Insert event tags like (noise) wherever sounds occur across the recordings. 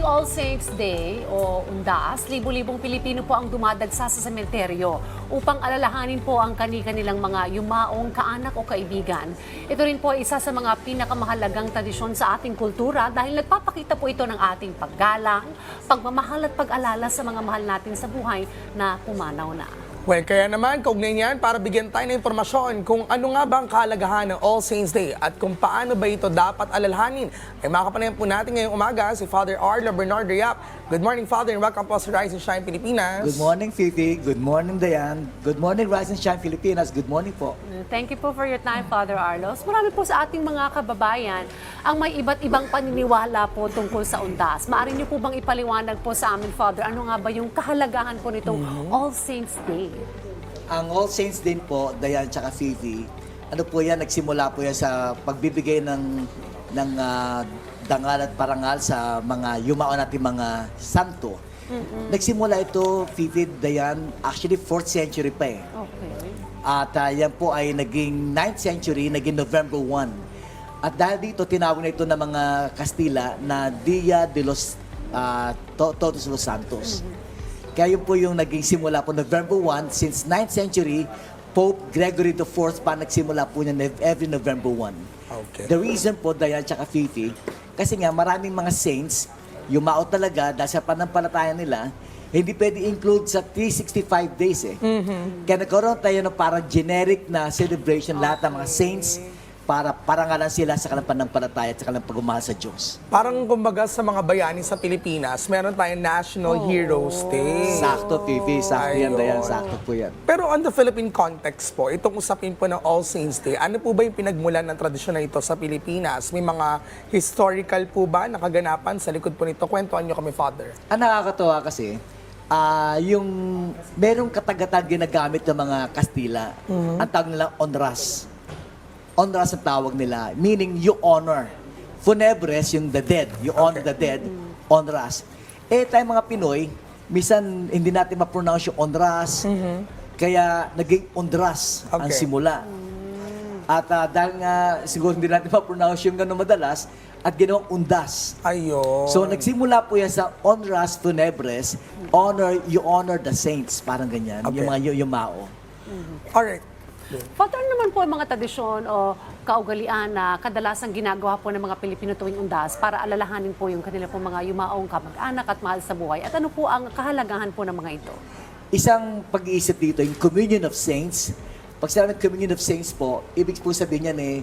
tuwing All Saints Day o Undas, libo-libong Pilipino po ang dumadagsa sa sementeryo upang alalahanin po ang kani-kanilang mga yumaong kaanak o kaibigan. Ito rin po ay isa sa mga pinakamahalagang tradisyon sa ating kultura dahil nagpapakita po ito ng ating paggalang, pagmamahal at pag-alala sa mga mahal natin sa buhay na pumanaw na. Well, kaya naman, kaugnay niyan para bigyan tayo ng impormasyon kung ano nga ba ang kahalagahan ng All Saints Day at kung paano ba ito dapat alalahanin. Ay makapanayan po natin ngayong umaga si Father Arlo Bernardo Yap. Good morning, Father, and welcome po sa Rise and Shine Pilipinas. Good morning, Fifi. Good morning, Dayan. Good morning, Rise and Shine Filipinas. Good morning po. Thank you po for your time, Father Arlos. Marami po sa ating mga kababayan ang may iba't ibang paniniwala po tungkol sa undas. Maaari niyo po bang ipaliwanag po sa amin, Father, ano nga ba yung kahalagahan po nitong All Saints Day? Ang All Saints din po, Dayan tsaka Fifi, ano po yan, nagsimula po yan sa pagbibigay ng, ng ah, dangal at parangal sa mga yumao natin mga santo. Nagsimula ito, Fifi, Dayan, actually 4th century pa eh. Okay. At ah, yan po ay naging 9th century, naging November 1. At dahil dito, tinawag na ito ng mga Kastila na Dia de los To- Todos los Santos. Kaya yun po yung naging simula po November 1. Since 9th century, Pope Gregory IV pa nagsimula po niya every November 1. Okay. The reason po, Dayan tsaka Fifi, kasi nga maraming mga saints, yumao talaga dahil sa panampalataya nila, hindi pwede include sa 365 days eh. Kaya nagkaroon tayo ng parang generic na celebration lahat ng mga saints para parangalan sila sa kanilang panampalataya at sa kanilang pagmamahal sa Diyos. Parang kumbaga sa mga bayani sa Pilipinas, meron tayong National Heroes Day. Sakto, Fifi. Sakto yan, Ayun. Dayan. Sakto po yan. Pero on the Philippine context po, itong usapin po ng All Saints Day, ano po ba yung pinagmulan ng tradisyon na ito sa Pilipinas? May mga historical po ba na kaganapan sa likod po nito? Kwentuhan niyo kami, Father. Ang nakakatawa kasi, ah yung merong katagatan ginagamit ng mga Kastila, ang tawag nila onras. Onras ang tawag nila, meaning you honor. Funebres, yung the dead. You honor the dead, onras. Eh, tayo mga Pinoy, minsan hindi natin ma-pronounce yung onras, kaya naging ondras ang Okay. simula. At ah, dahil nga siguro hindi natin ma-pronounce yung gano'n madalas, at ginawang undas. Ayun. So nagsimula po yan sa honras funebres, honor, you honor the saints, parang ganyan, Okay. yung mga yu- yumao. Alright. Father, ano naman po ang mga tradisyon o kaugalian na kadalasang ginagawa po ng mga Pilipino tuwing undas para alalahanin po yung kanila po mga yumaong kamag-anak at mahal sa buhay? At ano po ang kahalagahan po ng mga ito? Isang pag-iisip dito, yung communion of saints. Pag sinabi communion of saints po, ibig po sabihin yan eh,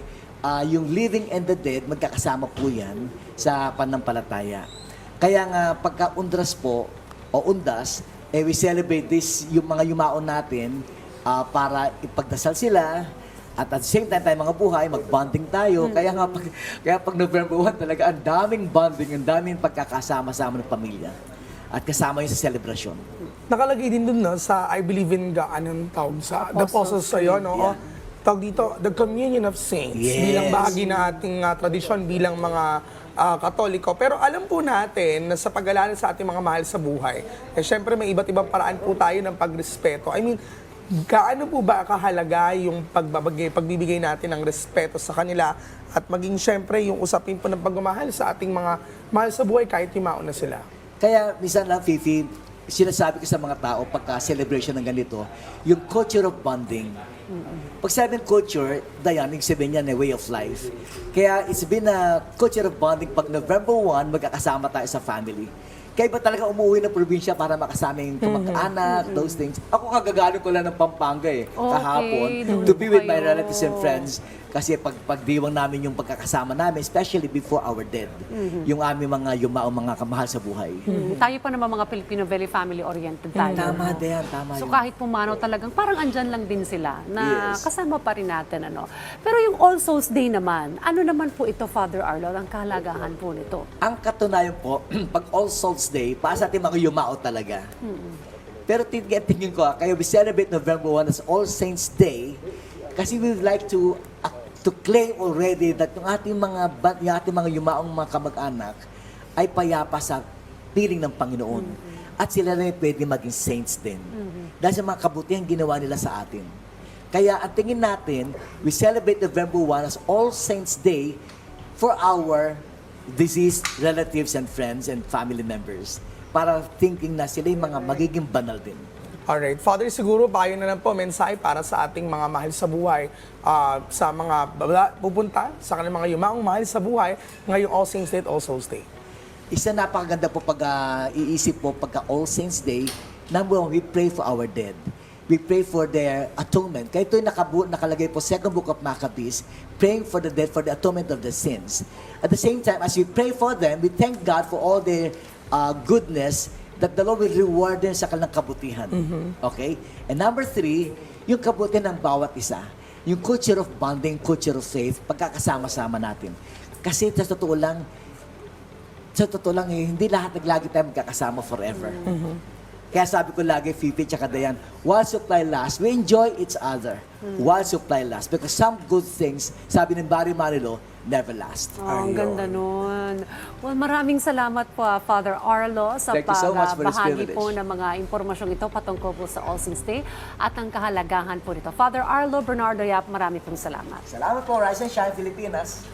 ah, yung living and the dead, magkakasama po yan sa panampalataya. Kaya nga, pagka undras po, o undas, eh, we celebrate this, yung mga yumaon natin, ah, para ipagdasal sila, at at the same time tayo mga buhay, mag-bonding tayo. Kaya nga, pag, kaya pag November 1 talaga, ang daming bonding, ang daming pagkakasama-sama ng pamilya. At kasama yun sa celebration. Nakalagay din dun no, sa I believe in God, anong tawag sa The Apostles' Apostles sa'yo, no? Yeah. Tawag dito, the communion of saints. Yes. Bilang bahagi na ating ah, tradisyon bilang mga ah, katoliko. Pero alam po natin na sa pag-alala sa ating mga mahal sa buhay, eh syempre may iba't ibang paraan po tayo ng pagrespeto. I mean, gaano po ba kahalaga yung pagbabagay, pagbibigay natin ng respeto sa kanila at maging syempre yung usapin po ng pagmamahal sa ating mga mahal sa buhay kahit yumaon na sila? Kaya minsan lang, Fifi, sinasabi ko sa mga tao pagka celebration ng ganito, yung culture of bonding. Pag sabi ng culture, Dayan, yung sabihin niya na way of life. Kaya it's been a culture of bonding. Pag November 1, magkakasama tayo sa family. Kaya ba talaga umuwi ng probinsya para makasama yung kamag-anak, those things? Ako kagagaling ko lang ng Pampanga eh, kahapon, doon to be with my kayo. relatives and friends. Kasi pag pagdiwang namin yung pagkakasama namin, especially before our dead, yung aming mga yumao mga kamahal sa buhay. Mm, Tayo pa naman mga Pilipino, very family-oriented tayo. Tama no? din, tama So yun. kahit pumano talagang parang andyan lang din sila na Yes. kasama pa rin natin. ano. Pero yung All Souls Day naman, ano naman po ito, Father Arlo, ang kahalagahan po nito? Ang katunayan po, (clears throat) pag All Souls Day, para sa ating mga yumao talaga. Pero tingin, tingin ko, ah, kaya we celebrate November 1 as All Saints Day kasi we would like to uh, to claim already that yung ating mga yung ating mga yumaong mga kamag-anak ay payapa sa piling ng Panginoon. At sila rin pwede maging saints din. Dahil sa mga kabutihan ginawa nila sa atin. Kaya ang tingin natin, we celebrate November 1 as All Saints Day for our deceased relatives and friends and family members para thinking na sila yung mga magiging banal din. Alright. Father, siguro payo na lang po mensahe para sa ating mga mahal sa buhay, ah, sa mga baba- pupunta, sa kanilang mga yumaong mahal sa buhay, ngayong All Saints Day at All Souls Day. Isa napakaganda po pag ah, iisip po pagka All Saints Day, number one, we pray for our dead. We pray for their atonement. Kaya ito yung nakabu- nakalagay po, second book of Maccabees, praying for the dead for the atonement of the sins. At the same time, as we pray for them, we thank God for all their ah, goodness that the Lord will reward them sa kanilang kabutihan. Okay? And number three, yung kabutihan ng bawat isa. Yung culture of bonding, culture of faith, pagkakasama-sama natin. Kasi sa totoo lang, sa totoo lang eh, hindi lahat naglagi tayo magkakasama forever. Kaya sabi ko lagi, Fifi tsaka Dayan, while supply lasts, we enjoy each other. While supply lasts. Because some good things, sabi ng Barry Manilow, never last. Oh, ang ganda nun. Well, maraming salamat po, ah, Father Arlo, sa Thank you so much for this pagbahagi privilege. po ng mga impormasyong ito patungkol po sa All Saints Day at ang kahalagahan po nito. Father Arlo Bernardo Yap, marami pong salamat. Salamat po, Rise and Shine, Filipinas.